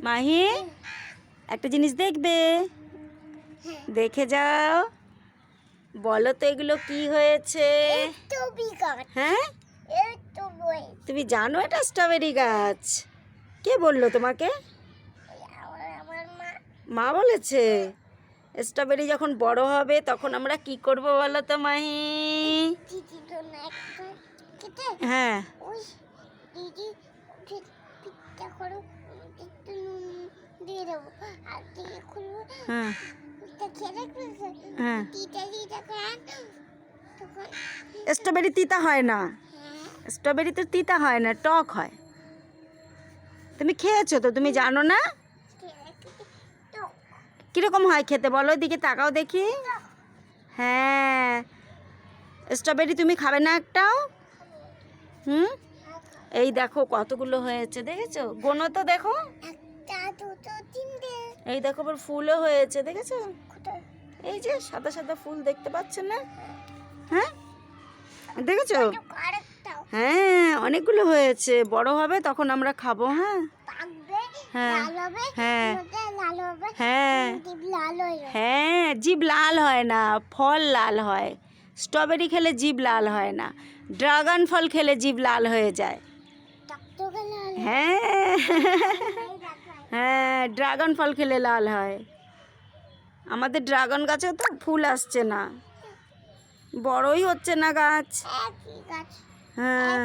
মাহি একটা জিনিস দেখবে। দেখে যাও। বলো তো এগুলো কি হয়েছে? হ্যাঁ? তুমি জানো এটা স্ট্রবেরি গাছ। কে বলল তোমাকে? মা। বলেছে। স্ট্রবেরি যখন বড় হবে তখন আমরা কি করব বলো তো মাহি? হ্যাঁ। করো একটু নুন দিয়ে দেবো। আর দিয়ে খুলবো। হ্যাঁ। হ্যাঁ। স্ট্রবেরি তিতা হয় না। স্ট্রবেরি তো তিতা হয় না টক হয়। তুমি খেয়েছো তো? তুমি জানো না? কীরকম হয় খেতে? বলো দিকে তাকাও দেখি। হ্যাঁ। স্ট্রবেরি তুমি খাবে না একটাও? হুম? এই দেখো কতগুলো হয়েছে দেখেছ? গোনো তো দেখো এই দেখো আবার ফুলও হয়েছে দেখেছ? এই যে সাদা সাদা ফুল দেখতে পাচ্ছেন না? হ্যাঁ? দেখেছ? হ্যাঁ অনেকগুলো হয়েছে। বড় হবে তখন আমরা খাব হ্যাঁ? হ্যাঁ, হ্যাঁ। হ্যাঁ। হ্যাঁ জিভ লাল হয় না ফল লাল হয়। স্ট্রবেরি খেলে জিভ লাল হয় না ড্রাগন ফল খেলে জিভ লাল হয়ে যায়। হ্যাঁ। হ্যাঁ ড্রাগন ফল খেলে লাল হয়। আমাদের ড্রাগন গাছেও তো ফুল আসছে না। বড়ই হচ্ছে না গাছ। হ্যাঁ।